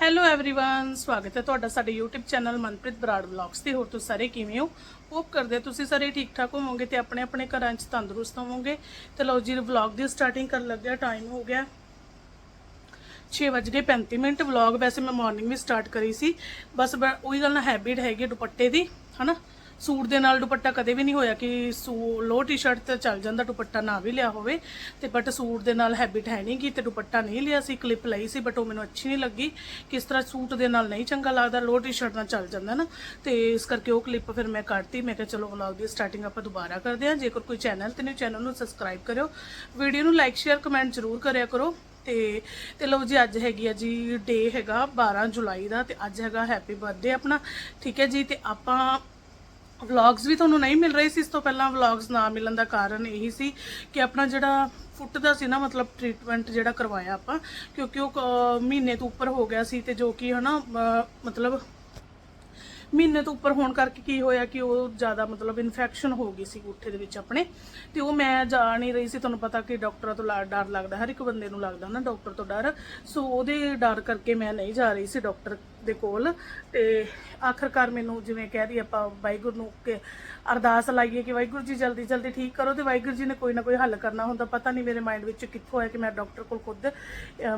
Hello everyone ਸਵਾਗਤ ਹੈ ਤੁਹਾਡਾ ਸਾਡੇ YouTube channel Manpreet Brar vlogs ਤੇ ਹੋਰ ਤੁਸੀਂ ਸਾਰੇ ਕਿਵੇਂ ਹੋ ਹੋਪ ਕਰਦੇ ਹਾਂ ਤੁਸੀਂ ਸਾਰੇ ਠੀਕ ਠਾਕ ਹੋਵੋਗੇ ਤੇ ਆਪਣੇ ਆਪਣੇ ਘਰਾਂ 'ਚ ਤੰਦਰੁਸਤ ਹੋਵੋਗੇ ਤੇ ਲਓ ਜੀ ਵਲੌਗ ਦੀ ਸਟਾਰਟਿੰਗ ਕਰਨ ਲੱਗਿਆ ਟਾਈਮ ਹੋ ਗਿਆ 6:35 ਮਿੰਟ ਵਲੌਗ ਵੈਸੇ ਮੈਂ ਮਾਰਨਿੰਗ ਵੀ ਸਟਾਰਟ ਕਰੀ ਸੀ ਬਸ ਬ- ਉਹੀ ਗੱਲ ਨਾ ਹੈਬਿਟ ਹੈਗੀ ਦੁਪੱਟੇ ਦੀ ਹਨਾ ਸੂਟ ਦੇ ਨਾਲ ਦੁਪੱਟਾ ਕਦੇ ਵੀ ਨਹੀਂ ਹੋਇਆ ਕਿ ਸੂ ਲੋ ਟੀ-ਸ਼ਰਟ ਤੇ ਚੱਲ ਜਾਂਦਾ, ਦੁਪੱਟਾ ਨਾ ਵੀ ਲਿਆ ਹੋਵੇ। ਤੇ ਬਟ ਸੂਟ ਦੇ ਨਾਲ ਹੈਬਿਟ ਹੈ ਨਹੀਂ ਕਿ ਤੇ ਦੁਪੱਟਾ ਨਹੀਂ ਲਿਆ ਸੀ ਕਲਿੱਪ ਲਈ ਸੀ ਬਟ ਉਹ ਮੈਨੂੰ ਅੱਛੀ ਨਹੀਂ ਲੱਗੀ। ਕਿਸ ਤਰ੍ਹਾਂ ਸੂਟ ਦੇ ਨਾਲ ਨਹੀਂ ਚੰਗਾ ਲੱਗਦਾ, ਲੋ ਟੀ-ਸ਼ਰਟ ਨਾਲ ਚੱਲ ਜਾਂਦਾ ਨਾ। ਤੇ ਇਸ ਕਰਕੇ ਉਹ ਕਲਿੱਪ ਫਿਰ ਮੈਂ ਕੱਢਤੀ। ਮੈਂ ਕਿਹਾ ਚਲੋ ਵਲੌਗ ਦੀ ਸਟਾਰਟਿੰਗ ਆਪਾਂ ਦੁਬਾਰਾ ਕਰਦੇ ਹਾਂ। ਜੇਕਰ ਕੋਈ ਚੈਨਲ ਤੇ ਨਹੀਂ ਚੈਨਲ ਨੂੰ ਸਬਸਕ੍ਰਾਈਬ ਕਰਿਓ ਵੀਡੀਓ ਨੂੰ ਲਾਈਕ ਸ਼ੇਅਰ ਕਮੈਂਟ ਜ਼ਰੂਰ ਕਰਿਆ ਕਰੋ। ਤੇ ਤੇ ਲਓ ਜੀ, ਅੱਜ ਹੈਗੀ ਆ ਜੀ ਡੇ ਹੈਗਾ 12 ਜੁਲਾਈ ਦਾ ਤੇ ਅੱਜ ਹੈਗਾ ਹੈਪੀ ਬਰਥਡੇ ਆਪਣਾ। ਠੀਕ ਹੈ ਜੀ, ਤੇ ਆਪਾਂ ਵਲੌਗਸ ਵੀ ਤੁਹਾਨੂੰ ਨਹੀਂ ਮਿਲ ਰਹੇ ਸੀ ਇਸ ਤੋਂ ਪਹਿਲਾਂ ਵਲੌਗਸ ਨਾ ਮਿਲਣ ਦਾ ਕਾਰਨ ਇਹੀ ਸੀ ਕਿ ਆਪਣਾ ਜਿਹੜਾ ਫੁੱਟ ਦਾ ਸੀ ਨਾ ਮਤਲਬ ਟ੍ਰੀਟਮੈਂਟ ਜਿਹੜਾ ਕਰਵਾਇਆ ਆਪਾਂ ਕਿਉਂਕਿ ਉਹ ਅਹ, ਮਹੀਨੇ ਤੋਂ ਉੱਪਰ ਹੋ ਗਿਆ ਸੀ ਤੇ ਜੋ ਕਿ ਹਨਾ ਅਹ, ਮਤਲਬ ਮਹੀਨੇ ਤੋਂ ਉੱਪਰ ਹੋਣ ਕਰਕੇ ਕੀ ਹੋਇਆ ਕਿ ਉਹ ਜ਼ਿਆਦਾ ਮਤਲਬ ਇਨਫੈਕਸ਼ਨ ਹੋ ਗਈ ਸੀ ਗੁੱਠੇ ਦੇ ਵਿੱਚ ਆਪਣੇ ਤੇ ਉਹ ਮੈਂ ਜਾ ਨਹੀਂ ਰਹੀ ਸੀ ਤੁਹਾਨੂੰ ਪਤਾ ਕਿ ਡਾਕਟਰਾਂ ਤੋਂ ਲਾ- ਡਰ ਲੱਗਦਾ ਹਰ ਇੱਕ ਬੰਦੇ ਨੂੰ ਲੱਗਦਾ ਨਾ ਡਾਕਟਰ ਤੋਂ ਡਰ ਸੋ ਉਹਦੇ ਡਰ ਕਰਕੇ ਮੈਂ ਨਹੀਂ ਜਾ ਰਹੀ ਸੀ ਡਾਕਟਰ ਦੇ ਕੋਲ। ਤੇ ਆਖਰਕਾਰ ਮੈਨੂੰ ਜਿਵੇਂ ਕਹਿ ਦਈ ਆਪਾਂ ਵਾਹਿਗੁਰੂ ਨੂੰ ਕਿ ਅਰਦਾਸ ਲਾਈਏ ਕਿ ਵਾਹਿਗੁਰੂ ਜੀ ਜਲਦੀ ਜਲਦੀ ਠੀਕ ਕਰੋ ਤੇ ਵਾਹਿਗੁਰੂ ਜੀ ਨੇ ਕੋਈ ਨਾ ਕੋਈ ਹੱਲ ਕਰਨਾ ਹੁੰਦਾ। ਪਤਾ ਨਹੀਂ ਮੇਰੇ ਮਾਈਂਡ ਵਿੱਚ ਕਿੱਥੋਂ ਆਇਆ ਕਿ ਮੈਂ ਡਾਕਟਰ ਕੋਲ ਖੁਦ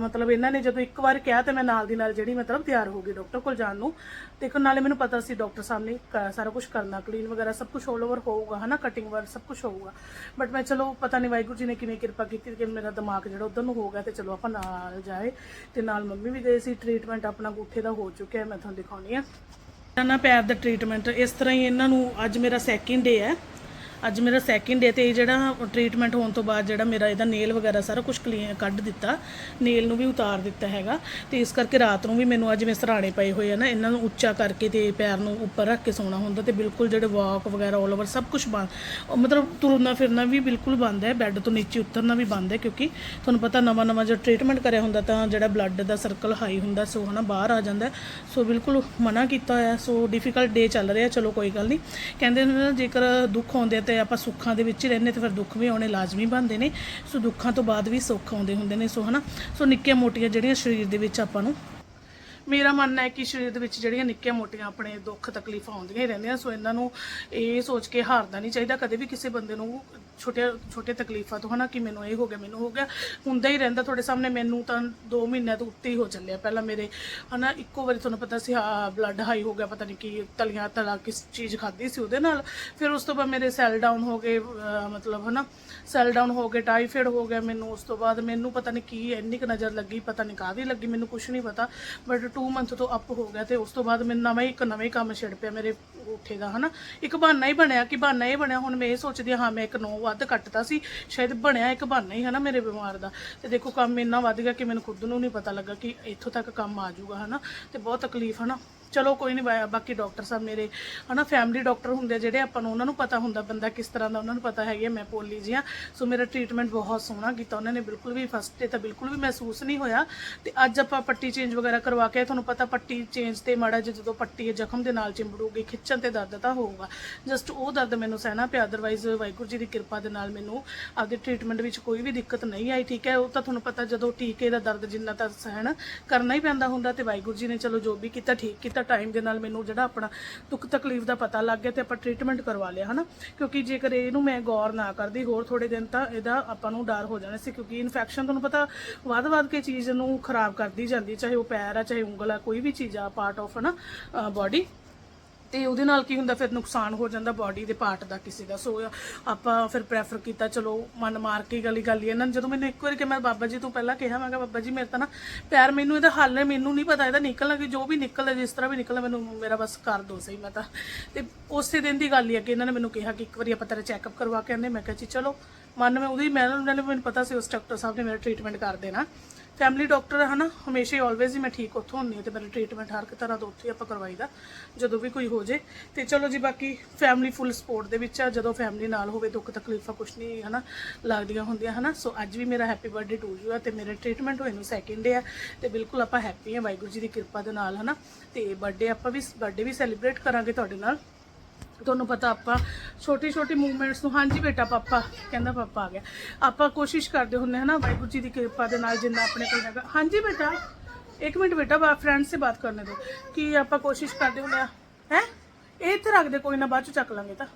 ਮਤਲਬ ਇਹਨਾਂ ਨੇ ਜਦੋਂ ਇੱਕ ਵਾਰ ਕਿਹਾ ਤੇ ਮੈਂ ਨਾਲ ਦੀ ਨਾਲ ਜਿਹੜੀ ਮਤਲਬ ਤਿਆਰ ਹੋ ਗਈ ਡਾਕਟਰ ਕੋਲ ਜਾਣ ਨੂੰ। ਦੇਖੋ ਨਾਲੇ ਮੈਨੂੰ ਪਤਾ ਸੀ ਡਾਕਟਰ ਸਾਹਿਬ ਨੇ ਕ- ਸਾਰਾ ਕੁਝ ਕਰਨਾ ਕਲੀਨ ਵਗੈਰਾ ਸਭ ਕੁਝ 올 ਓਵਰ ਹੋਊਗਾ, ਹਨਾ ਕਟਿੰਗ ਵਰ ਸਭ ਕੁਝ ਹੋਊਗਾ। ਬਟ ਮੈਂ ਚਲੋ ਪਤਾ ਨਹੀਂ ਵਾਹਿਗੁਰੂ ਜੀ ਨੇ ਕਿਵੇਂ ਕਿਰਪਾ ਕੀਤੀ ਕਿ ਮੇਰਾ ਦਿਮਾਗ ਜਿਹੜਾ ਉਧਰ ਨੂੰ ਹੋ ਗਿਆ ਤੇ ਚਲੋ ਆਪਾਂ ਨਾਲ ਜਾਏ ਤੇ ਨਾਲ ਮੰਮੀ ਵੀ ਗਏ ਸੀ ਟ੍ਰੀਟਮੈਂਟ ਆਪਣਾ ਗੁੱਠੇ ਦਾ ਹੋ ਚੁੱਕਿਆ ਮੈਂ ਤੁਹਾਨੂੰ ਦਿਖਾਉਣੀ ਆ। ਨਾ ਪੈਰ ਦਾ ਟ੍ਰੀਟਮੈਂਟ ਇਸ ਤਰ੍ਹਾਂ ਹੀ ਇਹਨਾਂ ਨੂੰ ਅੱਜ ਮੇਰਾ ਸੈਕਿੰਡ ਡੇ ਹੈ। ਅੱਜ ਮੇਰਾ ਸੈਕਿੰਡ ਡੇ ਤੇ ਇਹ ਜਿਹੜਾ ਟ੍ਰੀਟਮੈਂਟ ਹੋਣ ਤੋਂ ਬਾਅਦ ਜਿਹੜਾ ਮੇਰਾ ਇਹਦਾ ਨੇਲ ਵਗੈਰਾ ਸਾਰਾ ਕੁਝ ਕਲੀਨ ਕੱਢ ਦਿੱਤਾ। ਨੇਲ ਨੂੰ ਵੀ ਉਤਾਰ ਦਿੱਤਾ ਹੈਗਾ ਤੇ ਇਸ ਕਰਕੇ ਰਾਤ ਨੂੰ ਵੀ ਮੈਨੂੰ ਅੱਜ ਜਿਵੇਂ ਸਰਾਣੇ ਪਏ ਹੋਏ ਆ ਨਾ, ਇਹਨਾਂ ਨੂੰ ਉੱਚਾ ਕਰਕੇ ਤੇ ਪੈਰ ਨੂੰ ਉੱਪਰ ਰੱਖ ਕੇ ਸੌਣਾ ਹੁੰਦਾ ਤੇ ਬਿਲਕੁਲ ਜਿਹੜੇ ਵਾਕ ਵਗੈਰਾ ਆਲ ਓਵਰ ਸਭ ਕੁਝ ਬੰਦ ਉਹ ਮਤਲਬ ਤੁਰਨਾ ਫਿਰਨਾ ਵੀ ਬਿਲਕੁਲ ਬੰਦ ਹੈ ਬੈੱਡ ਤੋਂ ਨੀਚੇ ਉਤਰਨਾ ਵੀ ਬੰਦ ਹੈ ਕਿਉਂਕਿ ਤੁਹਾਨੂੰ ਪਤਾ ਨਵਾਂ ਨਵਾਂ ਜੋ ਟ੍ਰੀਟਮੈਂਟ ਕਰਿਆ ਹੁੰਦਾ ਤਾਂ ਜਿਹੜਾ ਬਲੱਡ ਦਾ ਸਰਕਲ ਹਾਈ ਹੁੰਦਾ ਸੋ ਹਨਾ ਬਾਹਰ ਆ ਜਾਂਦਾ ਸੋ ਬਿਲਕੁਲ ਮਨਾ ਕੀਤਾ ਹੋਇਆ, ਸੋ ਡਿਫਿਕਲਟ ਡੇ ਚੱਲ ਰਿਹਾ, ਚਲੋ ਕੋਈ ਗੱਲ ਨਹੀਂ। ਕਹਿੰਦੇ ਨੇ ਜੇਕਰ ਦੁੱਖ ਆਉਂਦੇ ਆ ਤੇ ਆਪਾਂ ਸੁੱਖਾਂ ਦੇ ਵਿੱਚ ਹੀ ਰਹਿੰਦੇ ਤੇ ਫਿਰ ਦੁੱਖ ਵੀ ਆਉਣੇ ਲਾਜ਼ਮੀ ਬਣਦੇ ਨੇ। ਸੋ ਦੁੱਖਾਂ ਤੋਂ ਬਾਅਦ ਵੀ ਸੁੱਖ ਆਉਂਦੇ ਹੁੰਦੇ ਨੇ। ਸੋ ਹਨਾ, ਸੋ ਨਿੱਕੀਆਂ ਮੋਟੀਆਂ ਜਿਹੜੀਆਂ ਸਰੀਰ ਦੇ ਵਿੱਚ ਆਪਾਂ ਨੂੰ ਮੇਰਾ ਮੰਨਣਾ ਹੈ ਕਿ ਸਰੀਰ ਦੇ ਵਿੱਚ ਜਿਹੜੀਆਂ ਨਿੱਕੀਆਂ ਮੋਟੀਆਂ ਆਪਣੇ ਦੁੱਖ ਤਕਲੀਫਾਂ ਆਉਂਦੀਆਂ ਹੀ ਰਹਿੰਦੀਆਂ। ਸੋ ਇਹਨਾਂ ਨੂੰ ਇਹ ਸੋਚ ਕੇ ਹਾਰਨਾ ਨਹੀਂ ਚਾਹੀਦਾ। ਕਦੇ ਵੀ ਕਿਸੇ ਬੰਦੇ ਨੂੰ ਛੋਟੇ ਛੋਟੇ ਤਕਲੀਫਾਂ ਤੋਂ ਹਨਾ ਕਿ ਮੈਨੂੰ ਇਹ ਹੋ ਗਿਆ, ਮੈਨੂੰ ਹੋ ਗਿਆ। ਹੁੰਦਾ ਹੀ ਰਹਿੰਦਾ ਤੁਹਾਡੇ ਸਾਹਮਣੇ, ਮੈਨੂੰ ਤਾਂ 2 ਮਹੀਨਿਆਂ ਤੋਂ ਉੱਤੇ ਹੀ ਹੋ ਚੱਲਿਆ ਪਹਿਲਾਂ ਮੇਰੇ। ਹਨਾ, ਇੱਕੋ ਵਾਰੀ ਤੁਹਾਨੂੰ ਪਤਾ ਸੀ, ਹਾਂ ਬਲੱਡ ਹਾਈ ਹੋ ਗਿਆ, ਪਤਾ ਨਹੀਂ ਕੀ ਤਲੀਆਂ ਤਲਾ ਕਿਸ ਚੀਜ਼ ਖਾਧੀ ਸੀ ਉਹਦੇ ਨਾਲ। ਫਿਰ ਉਸ ਤੋਂ ਬਾਅਦ ਮੇਰੇ ਸੈੱਲ ਡਾਊਨ ਹੋ ਗਏ, ਅਹ, ਮਤਲਬ ਹਨਾ ਸੈੱਲ ਡਾਊਨ ਹੋ ਗਏ ਟਾਈਫਾਇਡ ਹੋ ਗਿਆ ਮੈਨੂੰ। ਉਸ ਤੋਂ ਬਾਅਦ ਮੈਨੂੰ ਪਤਾ ਨਹੀਂ ਕੀ ਇੰਨੀ ਕੁ ਨਜ਼ਰ ਲੱਗੀ, ਪਤਾ ਨਹੀਂ ਕਾਹਦੀ ਲੱਗੀ, ਮੈਨੂੰ ਕੁਝ ਨਹੀਂ ਪਤਾ। ਬਟ 2 ਮੰਥ ਤੋਂ ਅਪ ਹੋ ਗਿਆ ਤੇ ਉਸ ਤੋਂ ਬਾਅਦ ਮੈਨੂੰ ਨਵਾਂ ਇੱਕ ਨਵੇਂ ਕੰਮ ਛਿੜ ਪਿਆ ਮੇਰੇ ਉੱਠੇ ਦਾ, ਹਨਾ। ਇੱਕ ਬਹਾਨਾ ਹੀ ਬਣਿਆ ਕਿ ਬਹਾਨਾ ਇਹ ਬਣਿਆ। ਹੁਣ ਮੈਂ ਇਹ ਸੋਚਦੀ ਹਾਂ ਹਾਂ, ਮੈਂ ਇੱਕ ਨੌ ਵੱਧ ਕੱਟਤਾ ਸੀ, ਸ਼ਾਇਦ ਬਣਿਆ ਇੱਕ ਬਹਾਨਾ ਹੀ ਹਨਾ ਮੇਰੇ ਬਿਮਾਰ ਦਾ। ਤੇ ਦੇਖੋ ਕੰਮ ਇੰਨਾ ਵੱਧ ਗਿਆ ਕਿ ਮੈਨੂੰ ਖੁਦ ਨੂੰ ਨਹੀਂ ਪਤਾ ਲੱਗਾ ਕਿ ਇੱਥੋਂ ਤੱਕ ਕੰਮ ਆ ਜਾਊਗਾ, ਹਨਾ? ਤੇ ਬਹੁਤ ਤਕਲੀਫ, ਹਨਾ? ਚਲੋ ਕੋਈ ਨਹੀਂ, ਬਾ- ਬਾਕੀ ਡਾਕਟਰ ਸਾਹਿਬ ਮੇਰੇ, ਹਨਾ ਫੈਮਿਲੀ ਡਾਕਟਰ ਹੁੰਦੇ ਆ ਜਿਹੜੇ ਆਪਾਂ ਨੂੰ ਉਹਨਾਂ ਨੂੰ ਪਤਾ ਹੁੰਦਾ ਬੰਦਾ ਕਿਸ ਤਰ੍ਹਾਂ ਦਾ, ਉਹਨਾਂ ਨੂੰ ਪਤਾ ਹੈਗਾ ਮੈਂ ਪੋਲੀ ਜੀ ਆ ਸੋ ਮੇਰਾ ਟ੍ਰੀਟਮੈਂਟ ਬਹੁਤ ਸੋਹਣਾ ਕੀਤਾ ਉਹਨਾਂ ਨੇ, ਬਿਲਕੁਲ ਵੀ ਫਸਟ ਤੇ ਤਾਂ ਬਿਲਕੁਲ ਵੀ ਮਹਿਸੂਸ ਨਹੀਂ ਹੋਇਆ। ਤੇ ਅੱਜ ਆਪਾਂ ਪੱਟੀ ਚੇਂਜ ਵਗੈਰਾ ਕਰਵਾ ਕੇ ਤੁਹਾਨੂੰ ਪਤਾ ਪੱਟੀ ਚੇਂਜ ਤੇ ਮਾੜਾ ਜਿਹਾ ਜਦੋਂ ਪੱਟੀ ਇਹ ਜ਼ਖਮ ਦੇ ਨਾਲ ਚਿੰਬੜੂਗੀ, ਖਿੱਚਣ ਤੇ ਦਰਦ ਤਾਂ ਹੋਊਗਾ। ਜਸਟ ਉਹ ਦਰਦ ਮੈਨੂੰ ਸਹਿਣਾ ਪਿਆ ਅਦਰਵਾਈਜ਼ ਵਾਹਿਗੁਰੂ ਜੀ ਦੀ ਕਿਰਪਾ ਦੇ ਨਾਲ ਮੈਨੂੰ ਆਪਦੇ ਟ੍ਰੀਟਮੈਂਟ ਵਿੱਚ ਕੋਈ ਵੀ ਦਿੱਕਤ ਨਹੀਂ ਆਈ, ਠੀਕ ਹੈ? ਉਹ ਤਾਂ ਤੁਹਾਨੂੰ ਪਤਾ ਜਦੋਂ ਟੀਕੇ ਦਾ ਦਰਦ ਜਿੰਨਾ ਤਾਂ ਸਹਿਣ ਕਰਨਾ ਹੀ ਪੈਂਦਾ ਹੁੰਦਾ ਤੇ ਵਾਹਿਗੁਰੂ ਜੀ ਨੇ ਚਲੋ ਜੋ ਵੀ ਕੀਤਾ, ਠੀਕ ਕੀਤਾ ਟਾਈਮ ਦੇ ਨਾਲ ਮੈਨੂੰ ਜਿਹੜਾ ਆਪਣਾ ਦੁੱਖ ਤਕਲੀਫ ਦਾ ਪਤਾ ਲੱਗ ਗਿਆ ਤੇ ਆਪਾਂ ਟ੍ਰੀਟਮੈਂਟ ਕਰਵਾ ਲਿਆ, ਹਨਾ? ਕਿਉਂਕਿ ਜੇਕਰ ਇਹਨੂੰ ਮੈਂ ਗੌਰ ਨਾ ਕਰਦੀ, ਹੋਰ ਥੋੜੇ ਦਿਨ ਤਾਂ ਇਹਦਾ ਆਪਾਂ ਨੂੰ ਡਰ ਹੋ ਜਾਣਾ ਸੀ, ਕਿਉਂਕਿ ਇਨਫੈਕਸ਼ਨ ਤੁਹਾਨੂੰ ਪਤਾ ਵੱਧ ਵੱਧ ਕੇ ਚੀਜ਼ ਨੂੰ ਖਰਾਬ ਕਰਦੀ ਜਾਂਦੀ ਚਾਹੇ ਉਹ ਪੈਰ ਆ, ਚਾਹੇ ਉਂਗਲ ਆ, ਕੋਈ ਵੀ ਚੀਜ਼ ਆ ਪਾਰਟ ਆਫ ਹਨਾ ਬਾਡੀ ਤੇ ਉਹਦੇ ਨਾਲ ਕੀ ਹੁੰਦਾ, ਫਿਰ ਨੁਕਸਾਨ ਹੋ ਜਾਂਦਾ ਬਾਡੀ ਦੇ ਪਾਰਟ ਦਾ ਕਿਸੇ ਦਾ। ਸੋ ਆਪਾਂ ਫਿਰ ਪ੍ਰੈਫਰ ਕੀਤਾ, ਚਲੋ, ਮਨ ਮਾਰ ਕੇ ਗਲੀ ਗਲੀ ਇਹਨਾਂ ਨੇ ਜਦੋਂ ਮੈਨੂੰ ਇੱਕ ਵਾਰੀ ਕਿ ਮੈਂ ਬਾਬਾ ਜੀ ਤੋਂ ਪਹਿਲਾਂ ਕਿਹਾ, ਮੈਂ ਕਿਹਾ, ਬਾਬਾ ਜੀ, ਮੇਰੇ ਤਾਂ ਨਾ ਪੈਰ ਮੈਨੂੰ ਇਹਦਾ ਹੱਲ ਹੈ, ਮੈਨੂੰ ਨਹੀਂ ਪਤਾ ਇਹਦਾ ਨਿਕਲਣਾ ਕਿ ਜੋ ਵੀ ਨਿਕਲਦਾ, ਜਿਸ ਤਰ੍ਹਾਂ ਵੀ ਨਿਕਲਣਾ, ਮੈਨੂੰ ਮੇਰਾ ਬਸ ਕਰ ਦੋ ਸਹੀ ਮੈਂ ਤਾਂ। ਤੇ ਉਸੇ ਦਿਨ ਦੀ ਗੱਲ ਹੀ ਹੈ ਕਿ ਇਹਨਾਂ ਨੇ ਮੈਨੂੰ ਕਿਹਾ ਕਿ ਇੱਕ ਵਾਰੀ ਆਪਾਂ ਤੇਰਾ ਚੈੱਕਅਪ ਕਰਵਾ ਕੇ ਆਂਦੇ ਮੈਂ ਕਿਹਾ ਜੀ, ਚਲੋ, ਮਨ ਮੈਂ ਉਹਦੀ ਮੈਂ ਉਹਨਾਂ ਨੇ ਮੈਨੂੰ ਪਤਾ ਸੀ ਉਸ ਡਾਕਟਰ ਸਾਹਿਬ ਨੇ ਮੇਰਾ ਟ੍ਰੀਟਮੈਂਟ ਕਰ ਦੇਣਾ। ਫੈਮਿਲੀ ਡਾਕਟਰ ਹੈ ਹਨਾ, ਹਮੇਸ਼ਾ ਹੀ ਆਲਵੇਜ਼ ਹੀ ਮੈਂ ਠੀਕ ਉੱਥੋਂ ਹੁੰਦੀ ਹਾਂ ਤੇ ਮੇਰਾ ਟ੍ਰੀਟਮੈਂਟ ਹਰ ਇੱਕ ਤਰ੍ਹਾਂ ਦਾ ਉੱਥੇ ਹੀ ਆਪਾਂ ਕਰਵਾਈਦਾ, ਜਦੋਂ ਵੀ ਕੋਈ ਹੋ ਜੇ। ਤੇ ਚਲੋ ਜੀ ਬਾਕੀ ਫੈਮਿਲੀ ਫੁੱਲ ਸਪੋਰਟ ਦੇ ਵਿੱਚ ਆ, ਜਦੋਂ ਫੈਮਿਲੀ ਨਾਲ ਹੋਵੇ ਦੁੱਖ ਤਕਲੀਫਾਂ ਕੁਛ ਨਹੀਂ ਹਨਾ ਲੱਗਦੀਆਂ ਹੁੰਦੀਆਂ ਹਨਾ। ਸੋ ਅੱਜ ਵੀ ਮੇਰਾ ਹੈਪੀ ਬਰਥਡੇ ਟੂ ਯੂ ਆ ਤੇ ਮੇਰੇ ਟ੍ਰੀਟਮੈਂਟ ਹੋਏ ਨੂੰ ਸੈਕਿੰਡ ਡੇ ਆ ਤੇ ਬਿਲਕੁਲ ਆਪਾਂ ਹੈਪੀ ਆ ਵਾਹਿਗੁਰੂ ਜੀ ਦੀ ਕਿਰਪਾ ਦੇ ਨਾਲ ਹਨਾ। ਤੇ ਬਰਥਡੇ ਆਪਾਂ ਵੀ ਬਰਥਡੇ ਵੀ ਸੈਲੀਬ੍ਰੇਟ ਕਰਾਂਗੇ ਤੁਹਾਡੇ ਨਾਲ। ਤੁਹਾਨੂੰ ਪਤਾ ਆਪਾਂ ਛੋਟੀ ਛੋਟੀ ਮੂਵਮੈਂਟਸ ਨੂੰ, ਹਾਂਜੀ ਬੇਟਾ ਪਾਪਾ, ਕਹਿੰਦਾ ਪਾਪਾ ਆ ਗਿਆ। ਆਪਾਂ ਕੋਸ਼ਿਸ਼ ਕਰਦੇ ਹੁੰਦੇ ਹਨਾ ਵਾਹਿਗੁਰੂ ਜੀ ਦੀ ਕਿਰਪਾ ਦੇ ਨਾਲ ਜਿੰਨਾ ਆਪਣੇ ਕੋਲ ਹੈਗਾ। ਹਾਂਜੀ ਬੇਟਾ, ਇੱਕ ਮਿੰਟ ਬੇਟਾ, ਬਾ ਫਰੈਂਡ ਸੇ ਬਾਤ ਕਰਨੇ ਦੋ। ਕਿ ਆਪਾਂ ਕੋਸ਼ਿਸ਼ ਕਰਦੇ ਹੁੰਦੇ ਆ ਹੈ? ਇਹ ਇੱਥੇ ਰੱਖਦੇ, ਕੋਈ ਨਾ ਬਾਅਦ ਚ ਚੱਕ ਲਾਂਗੇ ਤਾਂ।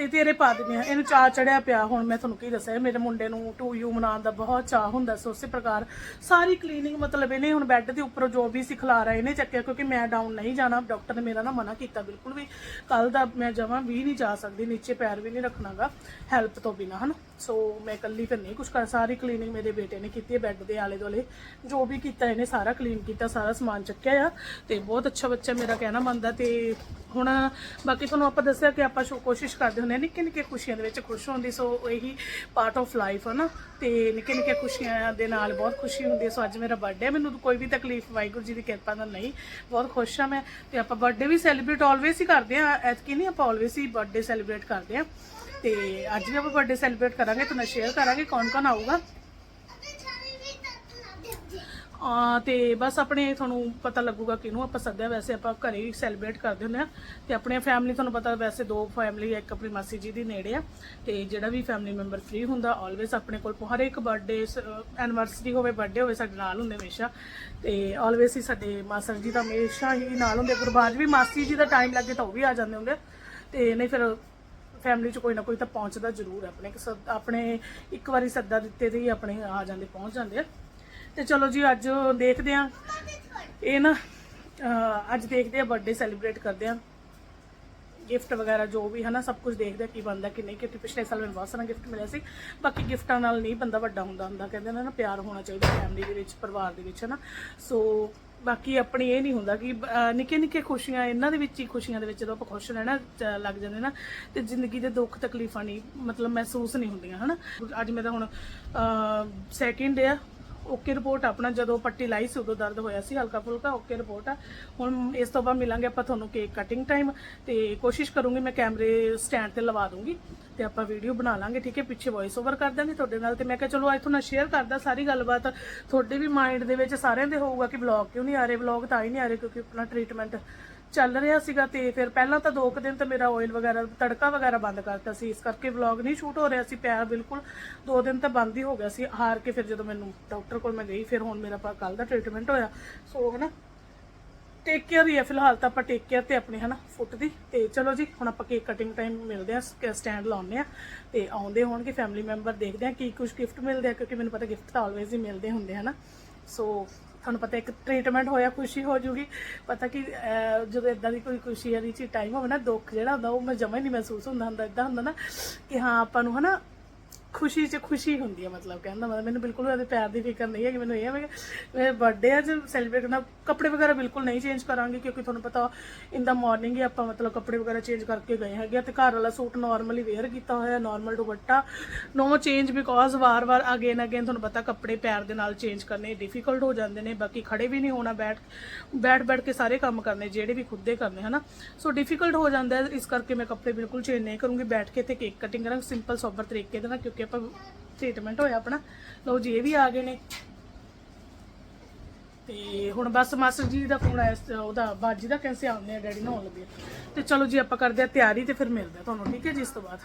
ਤੇ ਤੇਰੇ ਪਾ ਦਿੰਦੇ ਆ। ਇਹਨੂੰ ਚਾਹ ਚੜਿਆ ਪਿਆ। ਹੁਣ ਮੈਂ ਤੁਹਾਨੂੰ ਕੀ ਦੱਸਿਆ ਮੇਰੇ ਮੁੰਡੇ ਨੂੰ ਟੂ ਯੂ ਮਨਾਉਣ ਦਾ ਬਹੁਤ ਚਾਹ ਹੁੰਦਾ ਸੀ ਉਸੇ ਪ੍ਰਕਾਰ। ਸਾਰੀ ਕਲੀਨਿੰਗ ਮਤਲਬ ਇਹਨੇ ਹੁਣ ਬੈੱਡ ਦੇ ਉੱਪਰ ਜੋ ਵੀ ਸਿਖਲਾ ਰਿਹਾ, ਇਹਨੇ ਚੱਕਿਆ ਕਿਉਂਕਿ ਮੈਂ ਡਾਊਨ ਨਹੀਂ ਜਾਣਾ। ਡਾਕਟਰ ਨੇ ਮੇਰਾ ਨਾ ਮਨਾ ਕੀਤਾ ਬਿਲਕੁਲ ਵੀ। ਕੱਲ ਦਾ ਮੈਂ ਜਮਾਂ ਵੀ ਨਹੀਂ ਜਾ ਸਕਦੀ, ਨੀਚੇ ਪੈਰ ਵੀ ਨਹੀਂ ਰੱਖਣਾਗਾ ਹੈਲਪ ਤੋਂ ਬਿਨਾ, ਹਨ? ਸੋ ਮੈਂ ਇਕੱਲੀ ਫਿਰ ਨਹੀਂ ਕੁਝ ਕਰ ਸਾਰੀ ਕਲੀਨਿੰਗ ਮੇਰੇ ਬੇਟੇ ਨੇ ਕੀਤੀ ਹੈ ਬੈੱਡ ਦੇ ਆਲੇ ਦੁਆਲੇ ਜੋ ਵੀ ਕੀਤਾ ਇਹਨੇ ਸਾਰਾ ਕਲੀਨ ਕੀਤਾ, ਸਾਰਾ ਸਮਾਨ ਚੱਕਿਆ ਆ। ਤੇ ਬਹੁਤ ਅੱਛਾ ਬੱਚਾ ਮੇਰਾ ਕਹਿਣਾ ਮੰਨਦਾ ਤੇ ਹੁਣ ਬਾਕੀ ਤੁਹਾਨੂੰ ਆਪਾਂ ਦੱਸਿਆ ਕਿ ਆਪਾਂ ਸ਼ੋ ਕੋਸ਼ਿਸ਼ ਕਰਦੇ ਹੁੰਦੇ ਨਿੱਕੇ ਨਿੱਕੇ ਖੁਸ਼ੀਆਂ ਦੇ ਵਿੱਚ ਖੁਸ਼ ਹੁੰਦੀ, ਸੋ ਇਹੀ ਪਾਰਟ ਆਫ ਲਾਈਫ ਹੈ ਨਾ। ਤੇ ਨਿੱਕੇ ਨਿੱਕੇ ਖੁਸ਼ੀਆਂ ਦੇ ਨਾਲ ਬਹੁਤ ਖੁਸ਼ੀ ਹੁੰਦੀ ਹੈ ਸੋ ਅੱਜ ਮੇਰਾ ਬਰਥਡੇ ਹੈ ਮੈਨੂੰ ਕੋਈ ਵੀ ਤਕਲੀਫ, ਵਾਹਿਗੁਰੂ ਜੀ ਦੀ ਕਿਰਪਾ ਨਾਲ ਨਹੀਂ, ਬਹੁਤ ਖੁਸ਼ ਹਾਂ ਮੈਂ। ਤੇ ਆਪਾਂ ਬਰਥਡੇ ਵੀ ਸੈਲੀਬ੍ਰੇਟ ਆਲਵੇਸ ਹੀ ਕਰਦੇ ਆ, ਐਤਕੀ ਨਹੀਂ ਆਪਾਂ ਆਲਵੇਸ ਹੀ ਬਰਥਡੇ ਸੈਲੀਬ੍ਰੇਟ ਕਰਦੇ ਆ। ਤੇ ਅੱਜ ਵੀ ਆਪਾਂ ਬਰਥਡੇ ਸੈਲੀਬ੍ਰੇਟ ਕਰਾਂਗੇ ਤੁਹਾਨੂੰ ਸ਼ੇਅਰ ਕਰਾਂਗੇ ਕੌਣ ਕੌਣ ਆਊਗਾ। ਤੇ ਬਸ ਆਪਣੇ ਤੁਹਾਨੂੰ ਪਤਾ ਲੱਗੂਗਾ ਕਿਹਨੂੰ ਆਪਾਂ ਸੱਦਿਆ, ਵੈਸੇ ਆਪਾਂ ਘਰੇ ਹੀ ਸੈਲੀਬ੍ਰੇਟ ਕਰਦੇ ਹੁੰਦੇ ਆ ਤੇ ਆਪਣੇ ਫੈਮਿਲੀ ਤੁਹਾਨੂੰ ਪਤਾ ਵੈਸੇ ਦੋ ਫੈਮਿਲੀ ਇੱਕ ਆਪਣੀ ਮਾਸੀ ਜੀ ਦੀ ਨੇੜੇ ਆ ਤੇ ਜਿਹੜਾ ਵੀ ਫੈਮਿਲੀ ਮੈਂਬਰ ਫ੍ਰੀ ਹੁੰਦਾ ਆਲਵੇਸ ਆਪਣੇ ਕੋਲ ਹਰ ਇੱਕ ਬਰਥਡੇ ਐਨਵਰਸਰੀ ਹੋਵੇ ਬਰਥਡੇ ਹੋਵੇ ਸਾਡੇ ਨਾਲ ਹੁੰਦੇ ਹਮੇਸ਼ਾ ਤੇ ਆਲਵੇਸ ਹੀ ਸਾਡੇ ਮਾਸਰ ਜੀ ਦਾ ਹਮੇਸ਼ਾ ਹੀ ਨਾਲ ਹੁੰਦੇ ਗੁਰਬਾਜ ਵੀ ਮਾਸੀ ਜੀ ਦਾ ਟਾਈਮ ਲੱਗੇ ਤਾਂ ਉਹ ਵੀ ਆ ਜਾਂਦੇ ਹੁੰਦੇ ਤੇ ਨਹੀਂ ਫਿਰ ਫੈਮਿਲੀ ਚ ਕੋਈ ਨਾ ਕੋਈ ਤਾਂ ਪਹੁੰਚਦਾ ਜ਼ਰੂਰ ਹੈ ਆਪਣੇ ਆਪਣੇ ਇੱਕ ਵਾਰੀ ਸੱਦਾ ਦਿੱਤੇ ਤੇ ਹੀ ਆਪਣੇ ਆ ਜਾਂਦੇ, ਪਹੁੰਚ ਜਾਂਦੇ ਆ। ਤੇ ਚਲੋ ਜੀ, ਅੱਜ ਦੇਖਦੇ ਆ ਇਹ ਨਾ ਅੱਜ ਦੇਖਦੇ ਆ ਬਰਥਡੇ ਸੈਲੀਬ੍ਰੇਟ ਕਰਦੇ ਆ ਗਿਫਟ ਵਗੈਰਾ ਜੋ ਵੀ ਹੈ ਨਾ ਸਭ ਕੁਝ ਦੇਖਦੇ ਆ ਕੀ ਬਣਦਾ ਕਿ ਨਹੀਂ, ਕਿਉਂਕਿ ਪਿਛਲੇ ਸਾਲ ਮੈਨੂੰ ਬਹੁਤ ਸਾਰਾ ਗਿਫਟ ਮਿਲਿਆ ਸੀ। ਬਾਕੀ ਗਿਫਟਾਂ ਨਾਲ ਨਹੀਂ ਬੰਦਾ ਵੱਡਾ ਹੁੰਦਾ ਹੁੰਦਾ ਕਹਿੰਦੇ ਨੇ ਨਾ, ਪਿਆਰ ਹੋਣਾ ਚਾਹੀਦਾ ਫੈਮਿਲੀ ਦੇ ਵਿੱਚ, ਪਰਿਵਾਰ ਦੇ ਵਿੱਚ ਹੈ ਨਾ ਸੋ ਬਾਕੀ ਆਪਣੀ ਇਹ ਨਹੀਂ ਹੁੰਦਾ ਕਿ ਨਿੱਕੇ ਨਿੱਕੇ ਖੁਸ਼ੀਆਂ, ਇਹਨਾਂ ਦੇ ਵਿੱਚ ਹੀ ਖੁਸ਼ੀਆਂ ਦੇ ਵਿੱਚ ਜਦੋਂ ਆਪਾਂ ਖੁਸ਼ ਰਹਿਣਾ ਲੱਗ ਜਾਂਦੇ ਨਾ, ਤੇ ਜ਼ਿੰਦਗੀ ਦੇ ਦੁੱਖ ਤਕਲੀਫਾਂ ਨਹੀਂ, ਮਤਲਬ ਮਹਿਸੂਸ ਨਹੀਂ ਹੁੰਦੀਆਂ, ਹਨਾ। ਅੱਜ ਮੇਰਾ ਹੁਣ ਸੈਕਿੰਡ ਆ ਓਕੇ ਰਿਪੋਰਟ ਆਪਣਾ ਜਦੋਂ ਪੱਟੀ ਲਾਈ ਸੀ ਉਦੋਂ ਦਰਦ ਹੋਇਆ ਸੀ, ਹਲਕਾ ਫੁਲਕਾ ਓਕੇ ਰਿਪੋਰਟ ਆ। ਹੁਣ ਇਸ ਤੋਂ ਬਾਅਦ ਮਿਲਾਂਗੇ ਆਪਾਂ ਤੁਹਾਨੂੰ ਕੇਕ ਕਟਿੰਗ ਟਾਈਮ ਤੇ ਕੋਸ਼ਿਸ਼ ਕਰੂੰਗੀ ਮੈਂ ਕੈਮਰੇ ਸਟੈਂਡ ਤੇ ਲਵਾ ਦੂੰਗੀ ਤੇ ਆਪਾਂ ਵੀਡੀਓ ਬਣਾ ਲਾਂਗੇ, ਠੀਕ ਹੈ? ਪਿੱਛੇ ਵੌਇਸ ਓਵਰ ਕਰ ਦਾਂਗੇ ਤੁਹਾਡੇ ਨਾਲ ਤੇ ਮੈਂ ਕਿਹਾ ਚਲੋ ਅੱਜ ਤੁਹਾਨੂੰ ਸ਼ੇਅਰ ਕਰਦਾ ਸਾਰੀ ਗੱਲਬਾਤ। ਤੁਹਾਡੇ ਵੀ ਮਾਈਂਡ ਦੇ ਵਿੱਚ ਸਾਰਿਆਂ ਦੇ ਹੋਊਗਾ ਕਿ ਵਲੌਗ ਕਿਉਂ ਨਹੀਂ ਆ ਰਹੇ ਵਲੌਗ ਤਾਂ ਹੀ ਨਹੀਂ ਆ ਰਹੇ ਕਿਉਂਕਿ ਆਪਣਾ ਟ੍ਰੀਟਮੈਂਟ ਚੱਲ ਰਿਹਾ ਸੀਗਾ ਤੇ ਫਿਰ ਪਹਿਲਾਂ ਤਾਂ ਦੋ ਕੁ ਦਿਨ ਤਾਂ ਮੇਰਾ ਆਇਲ ਵਗੈਰਾ, ਤੜਕਾ ਵਗੈਰਾ ਬੰਦ ਕਰਤਾ ਸੀ। ਇਸ ਕਰਕੇ ਵਲੌਗ ਨਹੀਂ ਸ਼ੂਟ ਹੋ ਰਿਹਾ ਸੀ ਪੈਰ ਬਿਲਕੁਲ। ਦੋ ਦਿਨ ਤਾਂ ਬੰਦ ਹੀ ਹੋ ਗਿਆ ਸੀ। ਹਾਰ ਕੇ ਫਿਰ ਜਦੋਂ ਮੈਨੂੰ ਡਾਕਟਰ ਕੋਲ ਮੈਂ ਗਈ, ਫਿਰ ਹੁਣ ਮੇਰਾ ਕੱਲ ਦਾ ਟ੍ਰੀਟਮੈਂਟ ਹੋਇਆ। ਸੋ ਹਨਾ? ਟੇਕ ਕੇਅਰ ਹੀ ਹੈ, ਫਿਲਹਾਲ ਤਾਂ ਆਪਾਂ ਟੇਕ ਕੇਅਰ ਤੇ ਆਪਣੇ, ਹਨਾ ਫੁੱਟ ਦੀ। ਤੇ ਚਲੋ ਜੀ, ਹੁਣ ਆਪਾਂ ਕੇਕ ਕਟਿੰਗ ਟਾਈਮ ਮਿਲਦੇ ਆ ਸਟੈਂਡ ਲਾਉਂਦੇ ਆ ਤੇ ਆਉਂਦੇ ਹੋਣਗੇ ਫੈਮਿਲੀ ਮੈਂਬਰ ਦੇਖਦੇ ਆ ਕੀ ਕੁਝ ਗਿਫਟ ਮਿਲਦੇ ਆ, ਕਿਉਂਕਿ ਮੈਨੂੰ ਪਤਾ ਗਿਫਟ ਤਾਂ ਆਲਵੇਜ਼ ਹੀ ਮਿਲਦੇ ਹੁੰਦੇ ਹਨਾ? ਸੋ ਤੁਹਾਨੂੰ ਪਤਾ ਇੱਕ ਟ੍ਰੀਟਮੈਂਟ ਹੋਇਆ, ਖੁਸ਼ੀ ਹੋ ਜੂਗੀ। ਪਤਾ ਕਿ ਜਦੋਂ ਇਦਾਂ ਦੀ ਕੋਈ ਖੁਸ਼ੀ ਵਾਲੀ ਚੀਜ਼ ਟਾਈਮ ਹੋਵੇ ਨਾ, ਦੁੱਖ ਜਿਹੜਾ ਹੁੰਦਾ, ਉਹ ਮੈਂ ਜਮਾ ਹੀ ਨਹੀਂ ਮਹਿਸੂਸ ਹੁੰਦਾ ਹੁੰਦਾ ਇਦਾਂ ਹੁੰਦਾ ਨਾ ਕਿ ਹਾਂ, ਆਪਾਂ ਨੂੰ ਹਨਾ ਖੁਸ਼ੀ 'ਚ ਖੁਸ਼ੀ ਹੁੰਦੀ ਹੈ ਮਤਲਬ ਕਹਿੰਦਾ ਮਤਲਬ ਮੈਨੂੰ ਬਿਲਕੁਲ ਉਹਦੇ ਪਿਆਰ ਦੀ ਫਿਕਰ ਨਹੀਂ ਹੈ ਕਿ ਮੈਨੂੰ ਇਹ ਹੈ ਕਿ ਮੇਰੇ ਬਰਥਡੇ ਅੱਜ ਸੈਲੀਬ੍ਰੇਟ ਕਰਨਾ ਕੱਪੜੇ ਵਗੈਰਾ ਬਿਲਕੁਲ ਨਹੀਂ ਚੇਂਜ ਕਰਾਂਗੇ ਕਿਉਂਕਿ ਤੁਹਾਨੂੰ ਪਤਾ ਇਨ ਦਾ ਮਾਰਨਿੰਗ ਹੀ ਆਪਾਂ ਮਤਲਬ ਕੱਪੜੇ ਵਗੈਰਾ ਚੇਂਜ ਕਰਕੇ ਗਏ ਹੈਗੇ ਆ ਤੇ ਘਰ ਵਾਲਾ ਸੂਟ ਨਾਰਮਲੀ ਵੇਅਰ ਕੀਤਾ ਹੋਇਆ normal dupatta no change because ਵਾਰ-ਵਾਰ ਅਗੇਨ ਅਗੇਨ ਤੁਹਾਨੂੰ ਪਤਾ ਕੱਪੜੇ ਪੈਰ ਦੇ ਨਾਲ ਚੇਂਜ ਕਰਨੇ ਡਿਫਿਕਲਟ ਹੋ ਜਾਂਦੇ ਨੇ ਬਾਕੀ ਖੜੇ ਵੀ ਨਹੀਂ ਹੋਣਾ ਬੈਠ ਬੈਠ ਬੈਠ ਕੇ ਸਾਰੇ ਕੰਮ ਕਰਨੇ ਜਿਹੜੇ ਵੀ ਖੁਦ ਦੇ ਕਰਨੇ ਹਨਾ ਸੋ ਡਿਫਿਕਲਟ ਹੋ ਜਾਂਦਾ ਹੈ ਇਸ ਕਰਕੇ ਮੈਂ ਕੱਪੜੇ ਬਿਲਕੁਲ ਚੇਂਜ ਨਹੀਂ ਕਰੂੰਗੀ ਬੈਠ ਕੇ ਤੇ ਕੇਕ ਕਟਿੰਗ ਕਰਾਂਗੇ ਸਿੰਪਲ ਸੋਬਰ ਤਰੀਕੇ ਦੇ ਨਾਲ ਕਿਉਂਕਿ ਆਪਾਂ ਟ੍ਰੀਟਮੈਂਟ ਹੋਇਆ ਆਪਣਾ। ਲਓ ਜੀ, ਇਹ ਵੀ ਆ ਗਏ ਨੇ। ਤੇ ਹੁਣ ਬਸ ਮਾਸਟਰ ਜੀ ਦਾ ਫੋਨ ਆਇਆ ਉਹਦਾ ਬਾਜੀ ਦਾ ਕਹਿੰਦੇ ਆਉਂਦੇ ਆ, ਡੈਡੀ ਨਹਾਉਣ ਲੱਗੇ। ਤੇ ਚਲੋ ਜੀ, ਆਪਾਂ ਕਰਦੇ ਆ ਤਿਆਰੀ ਤੇ ਫਿਰ ਮਿਲਦੇ ਆ ਤੁਹਾਨੂੰ, ਠੀਕ ਹੈ ਜੀ, ਇਸ ਤੋਂ ਬਾਅਦ।